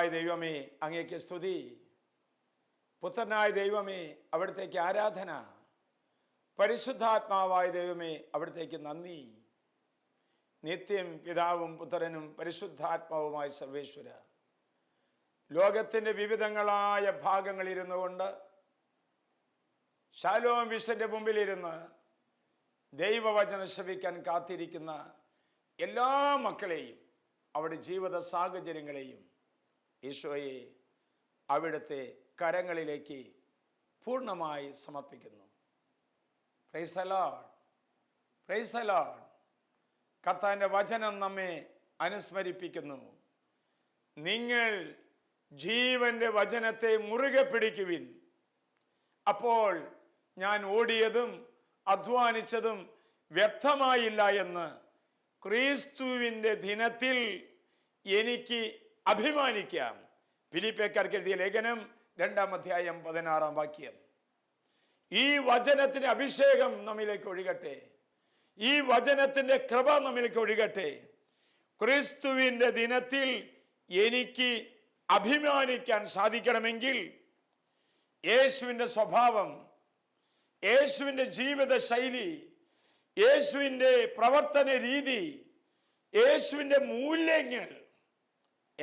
പിതാവായ ദൈവമേ അങ്ങേക്ക് സ്തുതി. പുത്രനായ ദൈവമേ അവിടത്തേക്ക് ആരാധന. പരിശുദ്ധാത്മാവായ ദൈവമേ അവിടത്തേക്ക് നന്ദി. നിത്യം പിതാവും പുത്രനും പരിശുദ്ധാത്മാവുമായ സർവേശ്വര. ലോകത്തിന്റെ വിവിധങ്ങളായ ഭാഗങ്ങളിരുന്നു കൊണ്ട് ശാലോം വിശന്റെ മുമ്പിലിരുന്ന് ദൈവവചനം ശ്രവിക്കാൻ കാത്തിരിക്കുന്ന എല്ലാ മക്കളെയും അവിടെ ജീവിത സാഹചര്യങ്ങളെയും ഈശോയെ അവിടുത്തെ കരങ്ങളിലേക്ക് പൂർണമായി സമർപ്പിക്കുന്നു. Praise the Lord praise the Lord കർത്താന്റെ വചനം നമ്മെ അനുസ്മരിപ്പിക്കുന്നു. നിങ്ങൾ ജീവന്റെ വചനത്തെ മുറുകെ പിടിക്കുവിൻ. അപ്പോൾ ഞാൻ ഓടിയതും അധ്വാനിച്ചതും വ്യർത്ഥമായില്ല എന്ന് ക്രിസ്തുവിന്റെ ദിനത്തിൽ എനിക്ക് അഭിമാനിക്കാം. ഫിലിപ്പേക്കാർക്ക് എഴുതിയ ലേഖനം രണ്ടാം അധ്യായം പതിനാറാം വാക്യം. ഈ വചനത്തിന് അഭിഷേകം നമ്മിലേക്ക് ഒഴുകട്ടെ. ഈ വചനത്തിന്റെ കൃപ നമ്മിലേക്ക് ഒഴുകട്ടെ. ക്രിസ്തുവിന്റെ ദിനത്തിൽ എനിക്ക് അഭിമാനിക്കാൻ സാധിക്കണമെങ്കിൽ യേശുവിന്റെ സ്വഭാവം യേശുവിന്റെ ജീവിത ശൈലി യേശുവിന്റെ പ്രവർത്തന രീതി യേശുവിന്റെ മൂല്യങ്ങൾ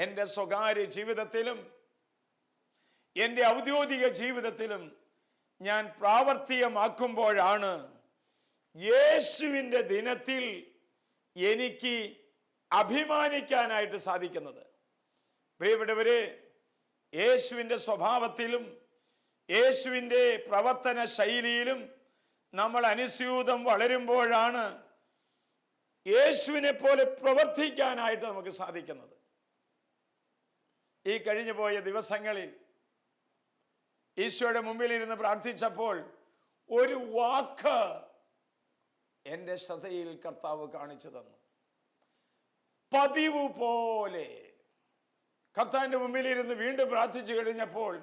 എന്റെ സ്വകാര്യ ജീവിതത്തിലും എന്റെ ഔദ്യോഗിക ജീവിതത്തിലും ഞാൻ പ്രാവർത്തികമാക്കുമ്പോഴാണ് യേശുവിന്റെ ദിനത്തിൽ എനിക്ക് അഭിമാനിക്കാനായിട്ട് സാധിക്കുന്നത്. പ്രിയപ്പെട്ടവരെ യേശുവിന്റെ സ്വഭാവത്തിലും യേശുവിന്റെ പ്രവർത്തന ശൈലിയിലും നമ്മൾ അനുസ്യൂതം വളരുമ്പോഴാണ് യേശുവിനെ പോലെ പ്രവർത്തിക്കാനായിട്ട് നമുക്ക് സാധിക്കുന്നത്. ഈ കഴിഞ്ഞു പോയ ദിവസങ്ങളിൽ ഈശോയുടെ മുമ്പിൽ ഇരുന്ന് പ്രാർത്ഥിച്ചപ്പോൾ ഒരു വാക്ക് എന്റെ ശ്രദ്ധയിൽ കർത്താവ് കാണിച്ചു തന്നു. പതിവ് പോലെ. കർത്താവിന്റെ മുമ്പിലിരുന്ന് വീണ്ടും പ്രാർത്ഥിച്ചു കഴിഞ്ഞപ്പോൾ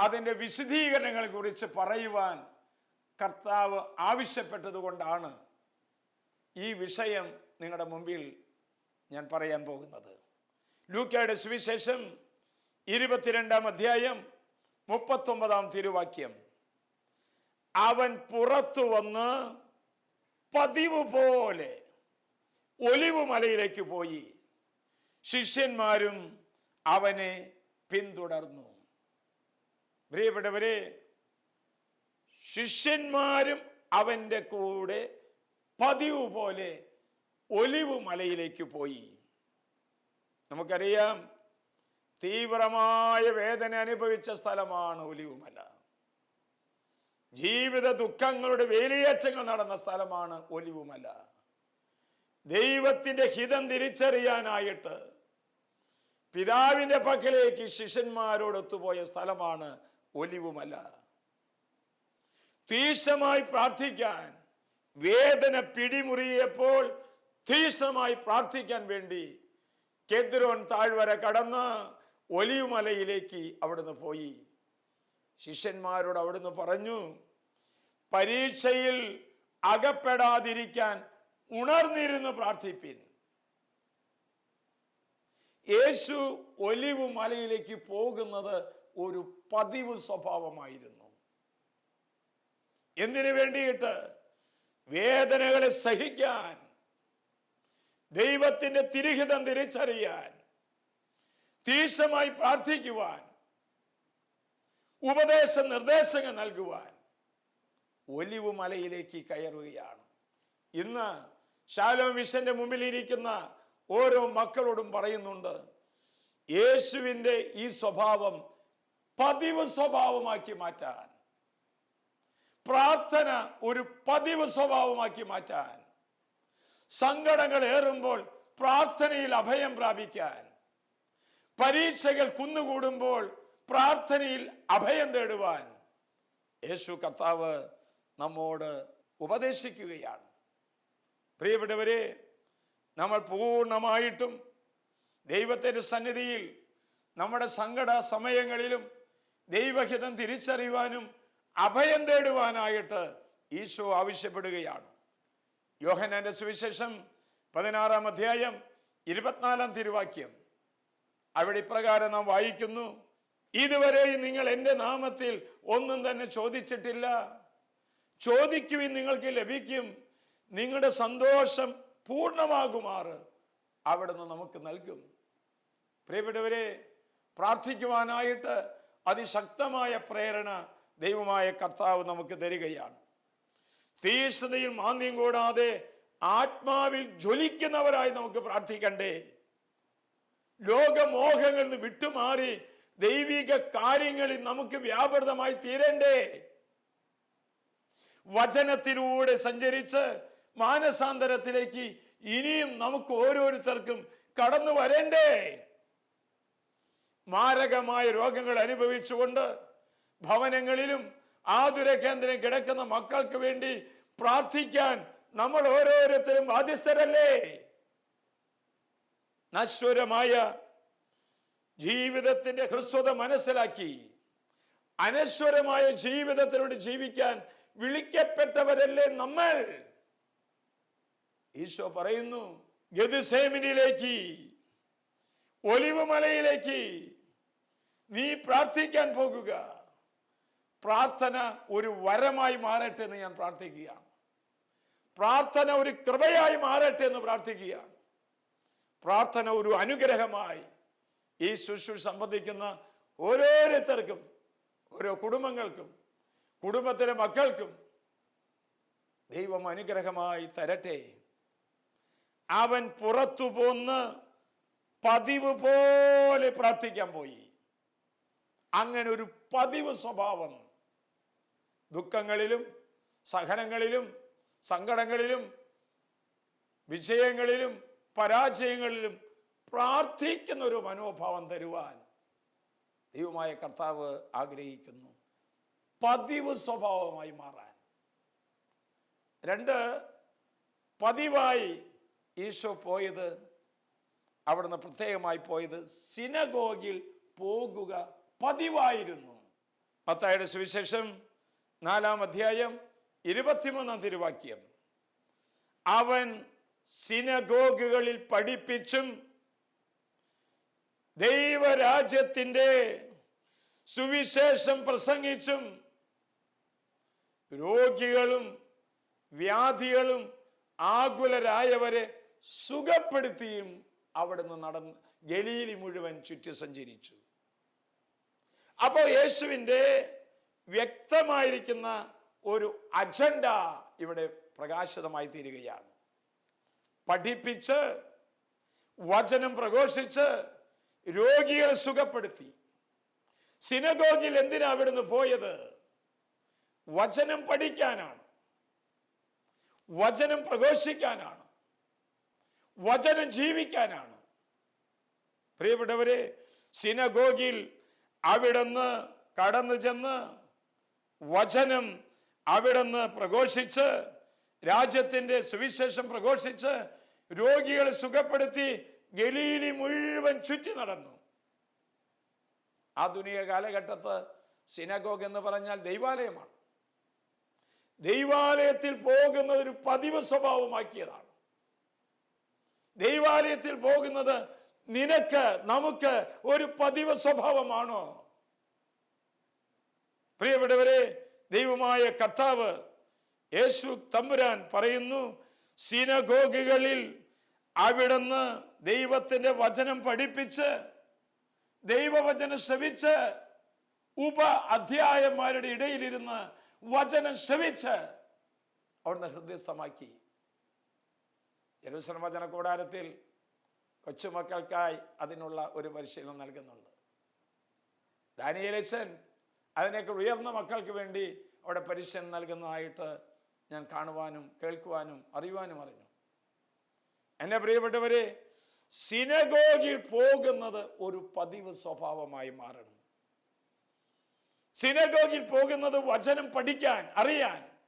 അതിന്റെ വിശദീകരണങ്ങളെ കുറിച്ച് പറയുവാൻ കർത്താവ് ആവശ്യപ്പെട്ടത് കൊണ്ടാണ് ഈ വിഷയം നിങ്ങളുടെ മുമ്പിൽ ഞാൻ പറയാൻ പോകുന്നത്. ലൂക്കയുടെ സുവിശേഷം ഇരുപത്തിരണ്ടാം അധ്യായം മുപ്പത്തൊമ്പതാം തിരുവാക്യം. അവൻ പുറത്തു വന്ന് പതിവ് പോലെ ഒലിവ് മലയിലേക്ക് പോയി. ശിഷ്യന്മാരും അവനെ പിന്തുടർന്നു. പ്രിയപ്പെട്ടവരെ ശിഷ്യന്മാരും അവന്റെ കൂടെ പതിവ് പോലെ ഒലിവ് മലയിലേക്ക് പോയി. നമുക്കറിയാം തീവ്രമായ വേദന അനുഭവിച്ച സ്ഥലമാണ് ഒലിവുമല. ജീവിത ദുഃഖങ്ങളുടെ വേലിയേറ്റങ്ങൾ നടന്ന സ്ഥലമാണ് ഒലിവുമല. ദൈവത്തിന്റെ ഹിതം തിരിച്ചറിയാനായിട്ട് പിതാവിന്റെ പക്കലേക്ക് ശിഷ്യന്മാരോടൊത്തുപോയ സ്ഥലമാണ് ഒലിവുമല. തീക്ഷമായി പ്രാർത്ഥിക്കാൻ വേദന പിടിമുറിയപ്പോൾ തീക്ഷണമായി പ്രാർത്ഥിക്കാൻ വേണ്ടി കെദ്രോൻ താഴ്വര കടന്ന് ഒലിയുമലയിലേക്ക് അവിടുന്ന് പോയി. ശിഷ്യന്മാരോട് അവിടുന്ന് പറഞ്ഞു പരീക്ഷയിൽ അകപ്പെടാതിരിക്കാൻ ഉണർന്നിരുന്ന് പ്രാർത്ഥിപ്പിൻ. യേശു ഒലിവ് മലയിലേക്ക് പോകുന്നത് ഒരു പതിവ് സ്വഭാവമായിരുന്നു. എന്തിനു വേണ്ടിയിട്ട്? വേദനകളെ സഹിക്കാൻ ദൈവത്തിന്റെ തിരിഹിതം തിരിച്ചറിയാൻ തീക്ഷമായി പ്രാർത്ഥിക്കുവാൻ ഉപദേശ നിർദ്ദേശങ്ങൾ നൽകുവാൻ ഒലിവ് മലയിലേക്ക് കയറുകയാണ്. ഇന്ന് ശാലോം വിഷന്റെ മുമ്പിൽ ഇരിക്കുന്ന ഓരോ മക്കളോടും പറയുന്നുണ്ട് യേശുവിന്റെ ഈ സ്വഭാവം പതിവ് സ്വഭാവമാക്കി മാറ്റാൻ പ്രാർത്ഥന ഒരു പതിവ് സ്വഭാവമാക്കി മാറ്റാൻ സങ്കടങ്ങൾ ഏറുമ്പോൾ പ്രാർത്ഥനയിൽ അഭയം പ്രാപിക്കാൻ. പരീക്ഷകൾ കുന്നുകൂടുമ്പോൾ പ്രാർത്ഥനയിൽ അഭയം തേടുവാൻ. യേശു കർത്താവ് നമ്മോട് ഉപദേശിക്കുകയാണ്. പ്രിയപ്പെട്ടവരെ നമ്മൾ പൂർണമായിട്ടും ദൈവത്തിന്റെ സന്നിധിയിൽ നമ്മുടെ സങ്കട സമയങ്ങളിലും ദൈവഹിതം തിരിച്ചറിയുവാനും അഭയം തേടുവാനായിട്ട് ഈശോ ആവശ്യപ്പെടുകയാണ്. യോഹനാന്റെ സുവിശേഷം പതിനാറാം അധ്യായം ഇരുപത്തിനാലാം തിരുവാക്യം. അവിടെ ഇപ്രകാരം നാം വായിക്കുന്നു ഇതുവരെ നിങ്ങൾ എന്റെ നാമത്തിൽ ഒന്നും തന്നെ ചോദിച്ചിട്ടില്ല. ചോദിക്കുവിൻ നിങ്ങൾക്ക് ലഭിക്കും. നിങ്ങളുടെ സന്തോഷം പൂർണമാകുമാറ് അവിടുന്ന് നമുക്ക് നൽകും. പ്രിയപ്പെട്ടവരെ പ്രാർത്ഥിക്കുവാനായിട്ട് അതിശക്തമായ പ്രേരണ ദൈവമായ കർത്താവ് നമുക്ക് തരികയാണ്. തീഷ്ണതയിൽ മാന്ദ്യം കൂടാതെ ആത്മാവിൽ ജ്വലിക്കുന്നവരായി നമുക്ക് പ്രാർത്ഥിക്കണ്ടേ. ലോകമോഹങ്ങളിൽ നിന്ന് വിട്ടുമാറി ദൈവിക കാര്യങ്ങളിൽ നമുക്ക് വ്യാപൃതമായി തീരണ്ടേ. വചനത്തിലൂടെ സഞ്ചരിച്ച് മാനസാന്തരത്തിലേക്ക് ഇനിയും നമുക്ക് ഓരോരുത്തർക്കും കടന്നു വരണ്ടേ. മാരകമായ രോഗങ്ങൾ അനുഭവിച്ചുകൊണ്ട് ഭവനങ്ങളിലും ആതുര കേന്ദ്രം കിടക്കുന്ന മക്കൾക്ക് വേണ്ടി പ്രാർത്ഥിക്കാൻ നമ്മൾ ഓരോരുത്തരും ബാധ്യസ്ഥരല്ലേ? നശ്വരമായ ജീവിതത്തിന്റെ ഹ്രസ്വത മനസ്സിലാക്കി അനശ്വരമായ ജീവിതത്തിലൂടെ ജീവിക്കാൻ വിളിക്കപ്പെട്ടവരല്ലേ നമ്മൾ? ഈശോ പറയുന്നു ഗതിസേമിനിലേക്ക് ഒലിവുമലയിലേക്ക് നീ പ്രാർത്ഥിക്കാൻ പോകുക. പ്രാർത്ഥന ഒരു വരമായി മാറട്ടെ എന്ന് ഞാൻ പ്രാർത്ഥിക്കുകയാണ്. പ്രാർത്ഥന ഒരു കൃപയായി മാറട്ടെ എന്ന് പ്രാർത്ഥിക്കുകയാണ്. പ്രാർത്ഥന ഒരു അനുഗ്രഹമായി ഈ ശുശ്രൂഷ സംബന്ധിക്കുന്ന ഓരോരുത്തർക്കും ഓരോ കുടുംബങ്ങൾക്കും കുടുംബത്തിലെ മക്കൾക്കും ദൈവം അനുഗ്രഹമായി തരട്ടെ. അവൻ പുറത്തു പോന്ന് പതിവ് പോലെ പ്രാർത്ഥിക്കാൻ പോയി. അങ്ങനെ ഒരു പതിവ് സ്വഭാവം ദുഃഖങ്ങളിലും സഹനങ്ങളിലും സങ്കടങ്ങളിലും വിജയങ്ങളിലും പരാജയങ്ങളിലും പ്രാർത്ഥിക്കുന്ന ഒരു മനോഭാവം തരുവാൻ ദൈവമായ കർത്താവ് ആഗ്രഹിക്കുന്നു. പതിവ് സ്വഭാവമായി മാറാൻ. രണ്ട് പതിവായി ഈശോ പോയത് അവിടുന്ന് പ്രത്യേകമായി പോയത് സിനഗോഗിൽ പോകുക പതിവായിരുന്നു. മത്തായുടെ സുവിശേഷം നാലാം അധ്യായം ഇരുപത്തിമൂന്നാം തിരുവാക്യം. അവൻ സിനഗോഗുകളിൽ പഠിപ്പിച്ചും ദൈവരാജ്യത്തിന്റെ സുവിശേഷം പ്രസംഗിച്ചും രോഗികളും വ്യാധികളും ആകുലരായവരെ സുഖപ്പെടുത്തിയും അവിടുന്ന് നടന്ന് ഗലീലി മുഴുവൻ ചുറ്റി സഞ്ചരിച്ചു. അപ്പോൾ യേശുവിന്റെ വ്യക്തമായിരിക്കുന്ന ഒരു അജണ്ട ഇവിടെ പ്രകാശിതമായി തീരുകയാണ്. പഠിപ്പിച്ച് വചനം പ്രഘോഷിച്ച് രോഗികളെ സുഖപ്പെടുത്തി. സിനഗോഗിൽ എന്തിനാ അവിടുന്ന് പോയത്? വചനം പഠിക്കാനാണ്. വചനം പ്രഘോഷിക്കാനാണ്. വചനം ജീവിക്കാനാണ്. പ്രിയപ്പെട്ടവരെ സിനഗോഗിൽ അവിടുന്ന് കടന്നു ചെന്ന് വചനം അവിടുന്ന് പ്രഘോഷിച്ച് രാജ്യത്തിന്റെ സുവിശേഷം പ്രഘോഷിച്ച് രോഗികളെ സുഖപ്പെടുത്തി ഗലീലി മുഴുവൻ ചുറ്റി നടന്നു. ആധുനിക കാലഘട്ടത്ത് സിനഗോഗ് എന്ന് പറഞ്ഞാൽ ദൈവാലയമാണ്. ദൈവാലയത്തിൽ പോകുന്നത് ഒരു പതിവ് സ്വഭാവമാക്കിയതാണ്. ദൈവാലയത്തിൽ പോകുന്നത് നിനക്ക് നമുക്ക് ഒരു പതിവ് സ്വഭാവമാണോ? പ്രിയപ്പെട്ടവരെ ദൈവമായ കർത്താവ് യേശു തമ്പുരാൻ പറയുന്നു സിനഗോഗികളിൽ അവിടുന്ന് ദൈവത്തിന്റെ വചനം പഠിപ്പിച്ച് ദൈവവചനം ശ്രവിച്ച് ഉപ അധ്യായന്മാരുടെ ഇടയിലിരുന്ന് വചനം ശ്രവിച്ച് അവിടുന്ന് ഹൃദയസ്ഥമാക്കി. ജെറുസലം വചന കൂടാരത്തിൽ കൊച്ചുമക്കൾക്കായി അതിനുള്ള ഒരു പരിശീലനം നൽകുന്നുണ്ട്. ദാനിയലച്ചൻ അതിനേക്കാൾ ഉയർന്ന മക്കൾക്ക് വേണ്ടി അവിടെ പരിശീലനം നൽകുന്നതായിട്ട് ഞാൻ കാണുവാനും കേൾക്കുവാനും അറിയുവാനും അറിഞ്ഞു. എന്നെ പ്രിയപ്പെട്ടവരെ സിനഗോഗിൽ പോകുന്നത് ഒരു പതിവ് സ്വഭാവമായി മാറണം. സിനഗോഗിൽ പോകുന്നത് വചനം പഠിക്കാൻ അറിയാൻ.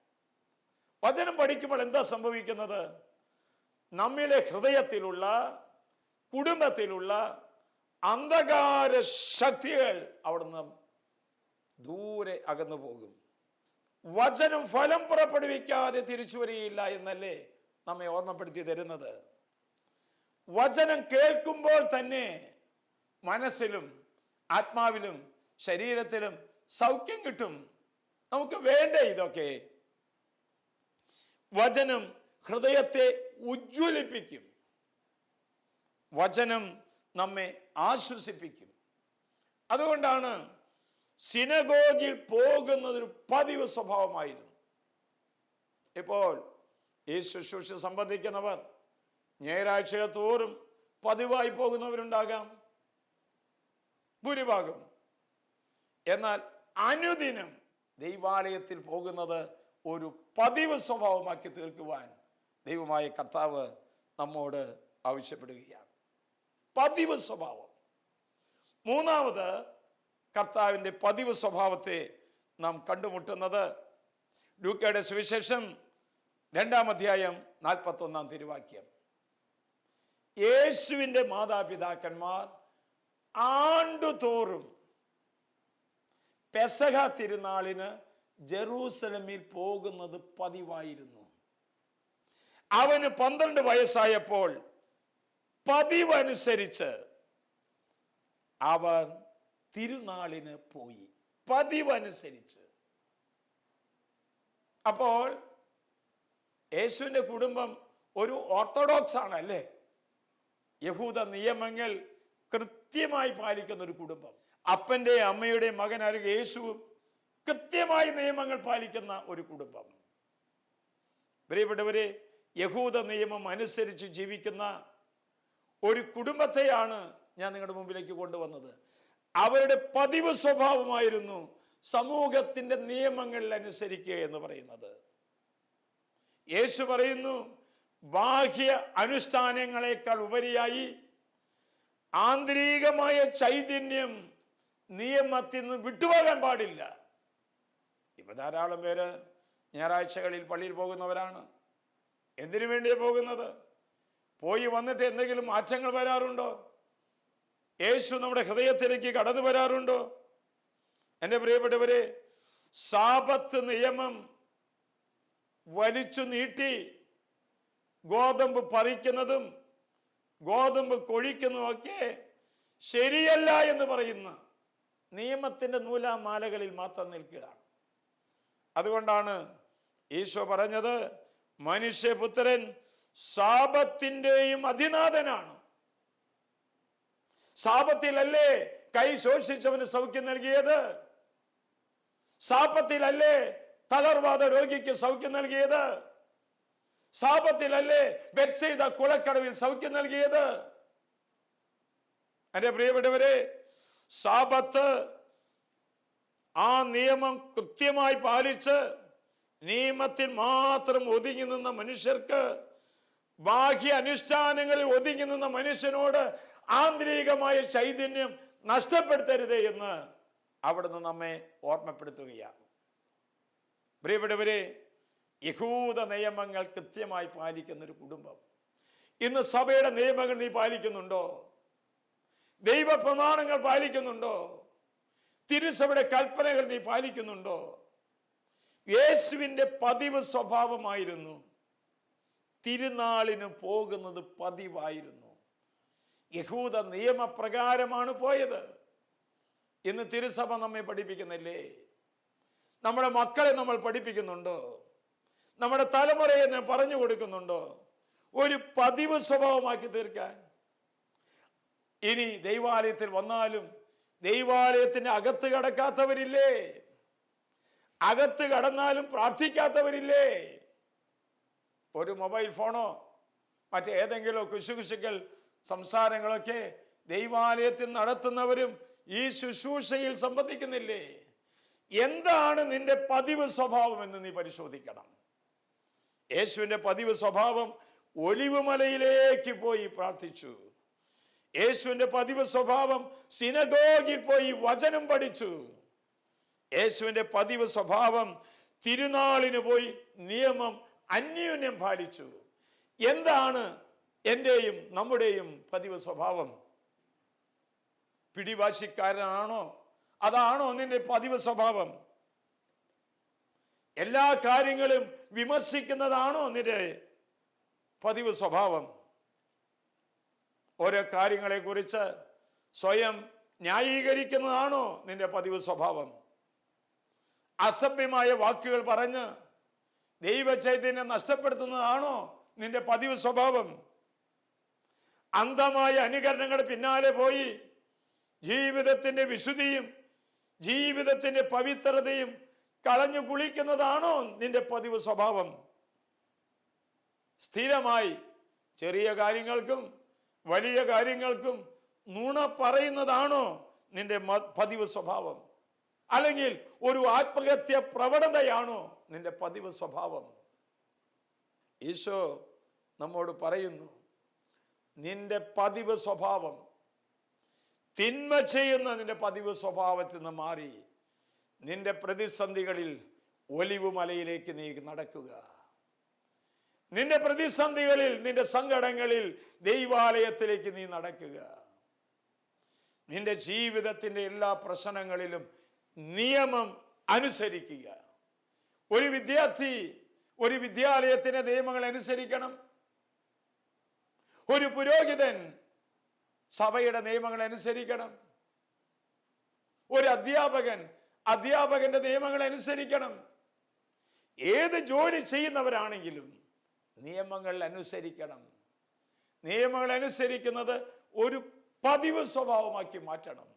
വചനം പഠിക്കുമ്പോൾ എന്താ സംഭവിക്കുന്നത്? നമ്മിലെ ഹൃദയത്തിലുള്ള കുടുംബത്തിലുള്ള അന്ധകാര ശക്തികൾ അവിടുന്ന് ദൂരെ അകന്നു പോകും. വചനം ഫലം പുറപ്പെടുവിക്കാതെ തിരിച്ചു വരികയില്ല എന്നല്ലേ നമ്മെ ഓർമ്മപ്പെടുത്തി തരുന്നത്. വചനം കേൾക്കുമ്പോൾ തന്നെ മനസ്സിലും ആത്മാവിലും ശരീരത്തിലും സൗഖ്യം കിട്ടും. നമുക്ക് വേണ്ടേ ഇതൊക്കെ. വചനം ഹൃദയത്തെ ഉജ്ജ്വലിപ്പിക്കും. വചനം നമ്മെ ആശ്വസിപ്പിക്കും. അതുകൊണ്ടാണ് സിനഗോഗിൽ പോകുന്നതൊരു പതിവ് സ്വഭാവമായിരുന്നു. ഇപ്പോൾ ഈ ശുശ്രൂഷ സംബന്ധിക്കുന്നവർ ഞായറാഴ്ച തോറും പതിവായി പോകുന്നവരുണ്ടാകാം. ഭൂരിഭാഗം. എന്നാൽ അനുദിനം ദൈവാലയത്തിൽ പോകുന്നത് ഒരു പതിവ് സ്വഭാവമാക്കി തീർക്കുവാൻ ദൈവമായ കർത്താവ് നമ്മോട് ആവശ്യപ്പെടുകയാണ്. പതിവ് സ്വഭാവം. മൂന്നാമത് കർത്താവിന്റെ പതിവ് സ്വഭാവത്തെ നാം കണ്ടുമുട്ടുന്നത്. ലൂക്കയുടെ സുവിശേഷം രണ്ടാം അധ്യായം നാൽപ്പത്തൊന്നാം തിരുവാക്യം. യേശുവിന്റെ മാതാപിതാക്കന്മാർ ആണ്ടുതോറും പെസഹ തിരുനാളിന് ജെറൂസലമിൽ പോകുന്നത് പതിവായിരുന്നു. അവന് പന്ത്രണ്ട് വയസ്സായപ്പോൾ പതിവനുസരിച്ച് അവൻ തിരുനാളിന് പോയി. പതിവനുസരിച്ച്. അപ്പോൾ യേശുവിന്റെ കുടുംബം ഒരു ഓർത്തഡോക്സ് ആണ് അല്ലേ? യഹൂദ നിയമങ്ങൾ കൃത്യമായി പാലിക്കുന്ന ഒരു കുടുംബം. അപ്പന്റെ അമ്മയുടെ മകൻ അരുക യേശുവും കൃത്യമായി നിയമങ്ങൾ പാലിക്കുന്ന ഒരു കുടുംബം. പ്രിയപ്പെട്ടവരെ യഹൂദ നിയമം അനുസരിച്ച് ജീവിക്കുന്ന ഒരു കുടുംബത്തെയാണ് ഞാൻ നിങ്ങളുടെ മുമ്പിലേക്ക് കൊണ്ടുവന്നത്. അവരുടെ പതിവ് സ്വഭാവമായിരുന്നു സമൂഹത്തിന്റെ നിയമങ്ങളിൽ അനുസരിക്കുക എന്ന് പറയുന്നത്. യേശു പറയുന്നു ബാഹ്യ അനുഷ്ഠാനങ്ങളെക്കാൾ ഉപരിയായി ആന്തരികമായ ചൈതന്യം നിയമത്തിൽ നിന്ന് വിട്ടുപോകാൻ പാടില്ല. ഇപ്പൊ ധാരാളം പേര് ഞായറാഴ്ചകളിൽ പള്ളിയിൽ പോകുന്നവരാണ്. എന്തിനു വേണ്ടിയാണ് പോകുന്നത്? പോയി വന്നിട്ട് എന്തെങ്കിലും മാറ്റങ്ങൾ വരാറുണ്ടോ? യേശു നമ്മുടെ ഹൃദയത്തിലേക്ക് കടന്നു വരാറുണ്ടോ? എന്റെ പ്രിയപ്പെട്ടവരെ സാപത്ത് നിയമം വലിച്ചു നീട്ടി ഗോതമ്പ് പറിക്കുന്നതും ഗോതമ്പ് കൊഴിക്കുന്നതുമൊക്കെ ശരിയല്ല എന്ന് പറയുന്ന നിയമത്തിന്റെ നൂലാമാലകളിൽ മാത്രം നിൽക്കുകയാണ്. അതുകൊണ്ടാണ് ഈശോ പറഞ്ഞത് മനുഷ്യപുത്രൻ സാപത്തിന്റെയും അധിനാഥനാണ്. സാപത്തിലല്ലേ കൈ ശോഷിച്ചവന് സൗഖ്യം നൽകിയത്? സാപത്തിലല്ലേ തളർവാദ രോഗിക്ക് സൗഖ്യം നൽകിയത്? സാപത്തിലല്ലേ ബെറ്റ്സെയ്ത കുളക്കടവിൽ സൗഖ്യം നൽകിയത്? എന്റെ പ്രിയപ്പെട്ടവരെ സാപത്ത് ആ നിയമം കൃത്യമായി പാലിച്ച് നിയമത്തിൽ മാത്രം ഒതുങ്ങി നിന്ന മനുഷ്യർക്ക് ബാഹ്യ അനുഷ്ഠാനങ്ങളിൽ ഒതുങ്ങി നിന്ന മനുഷ്യനോട് ആന്തരികമായ ചൈതന്യം നഷ്ടപ്പെടുത്തരുത് എന്ന് അവിടുന്ന് നമ്മെ ഓർമ്മപ്പെടുത്തുകയാണ്. പ്രിയപ്പെട്ടവരെ യഹൂദ നിയമങ്ങൾ കൃത്യമായി പാലിക്കുന്ന ഒരു കുടുംബം. ഇന്ന് സഭയുടെ നിയമങ്ങൾ നീ പാലിക്കുന്നുണ്ടോ? ദൈവ പ്രമാണങ്ങൾ പാലിക്കുന്നുണ്ടോ? തിരുസഭയുടെ കൽപ്പനകൾ നീ പാലിക്കുന്നുണ്ടോ? യേശുവിന്റെ പതിവ് സ്വഭാവമായിരുന്നു. തിരുനാളിന് പോകുന്നത് പതിവായിരുന്നു. യഹൂദ നിയമപ്രകാരമാണ് പോയത്. ഇന്ന് തിരുസഭ നമ്മെ പഠിപ്പിക്കുന്നില്ലേ? നമ്മുടെ മക്കളെ നമ്മൾ പഠിപ്പിക്കുന്നുണ്ടോ? നമ്മുടെ തലമുറയെ പറഞ്ഞു കൊടുക്കുന്നുണ്ടോ? ഒരു പതിവ് സ്വഭാവമാക്കി തീർക്കാൻ. ഇനി ദൈവാലയത്തിൽ വന്നാലും ദൈവാലയത്തിന്റെ അകത്ത് കടക്കാത്തവരില്ലേ? അകത്ത് കടന്നാലും പ്രാർത്ഥിക്കാത്തവരില്ലേ? ഒരു മൊബൈൽ ഫോണോ മറ്റേതെങ്കിലും കുശുകുശുക്കൽ സംസാരങ്ങളൊക്കെ ദൈവാലയത്തിൽ നടത്തുന്നവരും ഈ ശുശ്രൂഷയിൽ സംബന്ധിക്കുന്നില്ലേ? എന്താണ് നിന്റെ പതിവ് സ്വഭാവം എന്ന് നീ പരിശോധിക്കണം. യേശുവിന്റെ പതിവ് സ്വഭാവം ഒലിവുമലയിലേക്ക് പോയി പ്രാർത്ഥിച്ചു. യേശുവിന്റെ പതിവ് സ്വഭാവം സിനഗോഗിൽ പോയി വചനം പഠിച്ചു. യേശുവിന്റെ പതിവ് സ്വഭാവം തിരുനാളിന് പോയി നിയമം അന്യോന്യം പാലിച്ചു. എന്താണ് എന്റെയും നമ്മുടെയും പതിവ് സ്വഭാവം. പിടിവാശിക്കാരനാണോ? അതാണോ നിന്റെ പതിവ് സ്വഭാവം? എല്ലാ കാര്യങ്ങളും വിമർശിക്കുന്നതാണോ നിന്റെ പതിവ് സ്വഭാവം? ഓരോ കാര്യങ്ങളെ കുറിച്ച് സ്വയം ന്യായീകരിക്കുന്നതാണോ നിന്റെ പതിവ് സ്വഭാവം? അസഭ്യമായ വാക്കുകൾ പറഞ്ഞ് ദൈവചൈതന്യം നഷ്ടപ്പെടുത്തുന്നതാണോ നിന്റെ പതിവ് സ്വഭാവം? അന്ധമായ അനുകരണങ്ങളുടെ പിന്നാലെ പോയി ജീവിതത്തിന്റെ വിശുദ്ധിയും ജീവിതത്തിന്റെ പവിത്രതയും കളഞ്ഞു കുളിക്കുന്നതാണോ നിന്റെ പതിവ് സ്വഭാവം? സ്ഥിരമായി ചെറിയ കാര്യങ്ങൾക്കും വലിയ കാര്യങ്ങൾക്കും നുണ പറയുന്നതാണോ നിന്റെ പതിവ് സ്വഭാവം? അല്ലെങ്കിൽ ഒരു ആത്മഹത്യ പ്രവണതയാണോ നിന്റെ പതിവ് സ്വഭാവം? ഈശോ നമ്മോട് പറയുന്നു നിന്റെ പതിവ് സ്വഭാവം. തിന്മ ചെയ്യുന്ന നിന്റെ പതിവ് സ്വഭാവത്തിൽ നിന്ന് മാറി നിന്റെ പ്രതിസന്ധികളിൽ ഒലിവ് മലയിലേക്ക് നീ നടക്കുക. നിന്റെ പ്രതിസന്ധികളിൽ നിന്റെ സങ്കടങ്ങളിൽ ദൈവാലയത്തിലേക്ക് നീ നടക്കുക. നിന്റെ ജീവിതത്തിന്റെ എല്ലാ പ്രശ്നങ്ങളിലും നിയമം അനുസരിക്കുക. ഒരു വിദ്യാർത്ഥി ഒരു വിദ്യാലയത്തിന്റെ നിയമങ്ങൾ അനുസരിക്കണം. ഒരു പുരോഹിതൻ സഭയുടെ നിയമങ്ങൾ അനുസരിക്കണം. ഒരു അധ്യാപകൻ അധ്യാപകന്റെ നിയമങ്ങൾ അനുസരിക്കണം. ഏത് ജോലി ചെയ്യുന്നവരാണെങ്കിലും നിയമങ്ങൾ അനുസരിക്കണം. നിയമങ്ങൾ അനുസരിക്കുന്നത് ഒരു പതിവ് സ്വഭാവമാക്കി മാറ്റണം.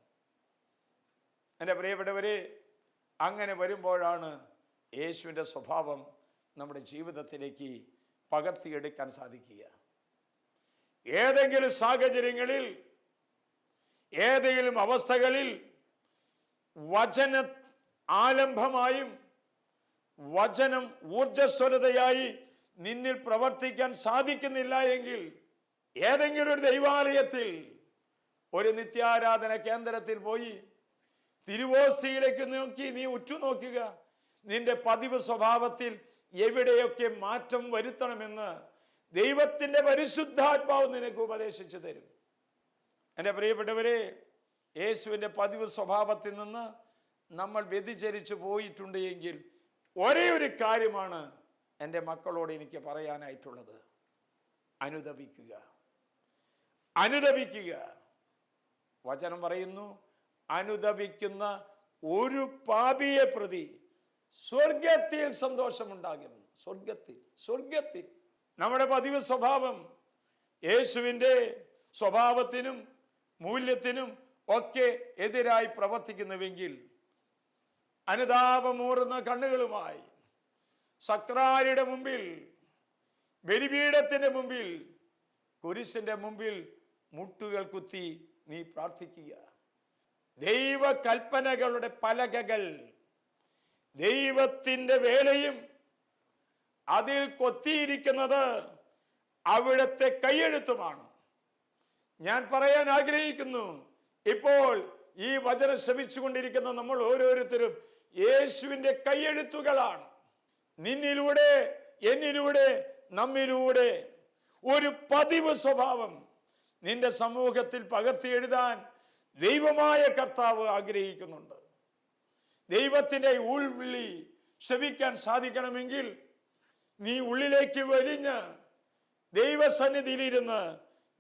എന്റെ പ്രിയപ്പെട്ടവരെ അങ്ങനെ വരുമ്പോഴാണ് യേശുവിന്റെ സ്വഭാവം നമ്മുടെ ജീവിതത്തിലേക്ക് പകർത്തിയെടുക്കാൻ സാധിക്കുക. ഏതെങ്കിലും സാഹചര്യങ്ങളിൽ ഏതെങ്കിലും അവസ്ഥകളിൽ വചന ആലംബമായും വചനം ഊർജസ്വലതയായി നിന്നിൽ പ്രവർത്തിക്കാൻ സാധിക്കുന്നില്ല എങ്കിൽ ഏതെങ്കിലും ഒരു ദൈവാലയത്തിൽ ഒരു നിത്യാരാധന കേന്ദ്രത്തിൽ പോയി തിരുവോസ്തിയിലേക്ക് നോക്കി നീ ഉറ്റുനോക്കുക. നിന്റെ പതിവ് സ്വഭാവത്തിൽ എവിടെയൊക്കെ മാറ്റം വരുത്തണമെന്ന് ദൈവത്തിന്റെ പരിശുദ്ധാത്മാവ് നിനക്ക് ഉപദേശിച്ചു തരും. എന്റെ പ്രിയപ്പെട്ടവരെ യേശുവിന്റെ പതിവ് സ്വഭാവത്തിൽ നിന്ന് നമ്മൾ വ്യതിചരിച്ചു പോയിട്ടുണ്ട് എങ്കിൽ ഒരേ ഒരു കാര്യമാണ് എന്റെ മക്കളോട് എനിക്ക് പറയാനായിട്ടുള്ളത്. അനുദപിക്കുക. അനുദപിക്കുക. വചനം പറയുന്നു അനുദപിക്കുന്ന ഒരു പാപിയെ പ്രതി സ്വർഗത്തിൽ സന്തോഷമുണ്ടാകുന്നു. സ്വർഗത്തിൽ സ്വർഗത്തിൽ നമ്മുടെ പതിവ് സ്വഭാവം യേശുവിന്റെ സ്വഭാവത്തിനും മൂല്യത്തിനും ഒക്കെ എതിരായി പ്രവർത്തിക്കുന്നുവെങ്കിൽ അനുതാപമൂറുന്ന കണ്ണുകളുമായി സക്രാരിയുടെ മുമ്പിൽ ബലിപീഠത്തിന്റെ മുമ്പിൽ കുരിശിന്റെ മുമ്പിൽ മുട്ടുകൾ കുത്തി നീ പ്രാർത്ഥിക്കുക. ദൈവകൽപ്പനകളുടെ പലകകൾ ദൈവത്തിന്റെ വേലയും അതിൽ കൊത്തിയിരിക്കുന്നത് അവിടുത്തെ കൈയെഴുത്തുമാണ്. ഞാൻ പറയാൻ ആഗ്രഹിക്കുന്നു ഇപ്പോൾ ഈ വചനം ശ്രമിച്ചുകൊണ്ടിരിക്കുന്ന നമ്മൾ ഓരോരുത്തരും യേശുവിന്റെ കൈയെഴുത്തുകളാണ്. നിന്നിലൂടെ എന്നിലൂടെ നമ്മിലൂടെ ഒരു പതിവ് സ്വഭാവം നിന്റെ സമൂഹത്തിൽ പകർത്തി എഴുതാൻ ദൈവമായ കർത്താവ് ആഗ്രഹിക്കുന്നുണ്ട്. ദൈവത്തിന്റെ ഉൾവിളി ശ്രവിക്കാൻ സാധിക്കണമെങ്കിൽ നീ ഉള്ളിലേക്ക് വലിഞ്ഞ് ദൈവസന്നിധിയിലിരുന്ന്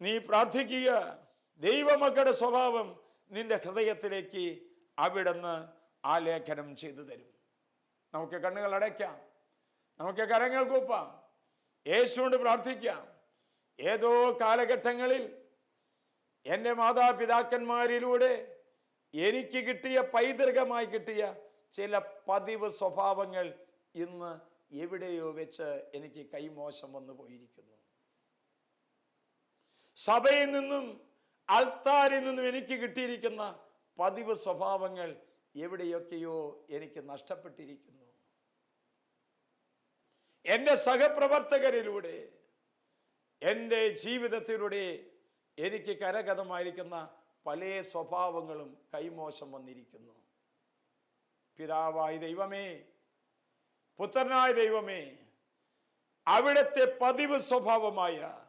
നീ പ്രാർത്ഥിക്കുക. ദൈവമക്കളുടെ സ്വഭാവം നിന്റെ ഹൃദയത്തിലേക്ക് അവിടുന്ന് ആലേഖനം ചെയ്തു തരും. നമുക്ക് കണ്ണുകൾ അടയ്ക്കാം. നമുക്ക് കരങ്ങൾ കൂപ്പാം. യേശുകൊണ്ട് പ്രാർത്ഥിക്കാം. ഏതോ കാലഘട്ടങ്ങളിൽ എന്റെ മാതാപിതാക്കന്മാരിലൂടെ എനിക്ക് കിട്ടിയ പൈതൃകമായി കിട്ടിയ ചില പതിവ് സ്വഭാവങ്ങൾ ഇന്ന് എവിടെയോ വെച്ച് എനിക്ക് കൈമോശം വന്നു പോയിരിക്കുന്നു. സഭയിൽ നിന്നും അൾത്താരിൽ നിന്നും എനിക്ക് കിട്ടിയിരിക്കുന്ന പതിവ് സ്വഭാവങ്ങൾ എവിടെയൊക്കെയോ എനിക്ക് നഷ്ടപ്പെട്ടിരിക്കുന്നു. എന്റെ സഹപ്രവർത്തകരിലൂടെ എന്റെ ജീവിതത്തിലൂടെ എനിക്ക് കരഗതമായിരിക്കുന്ന പല സ്വഭാവങ്ങളും കൈമോശം വന്നിരിക്കുന്നു. പിതാവായ ദൈവമേ പുത്രനായ ദൈവമേ അവിടുത്തെ പതിവ് സ്വഭാവമായ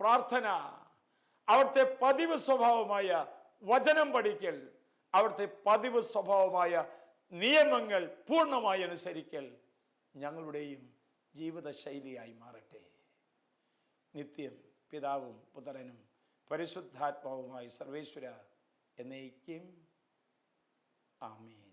പ്രാർത്ഥന അവിടുത്തെ പതിവ് സ്വഭാവമായ വചനം പഠിക്കൽ അവിടുത്തെ പതിവ് സ്വഭാവമായ നിയമങ്ങൾ പൂർണമായി അനുസരിക്കൽ ഞങ്ങളുടെയും ജീവിതശൈലിയായി മാറട്ടെ. നിത്യം പിതാവും പുത്രനും പരിശുദ്ധാത്മാവുമായി സർവേശ്വര എന്നേക്കും. ആമേൻ.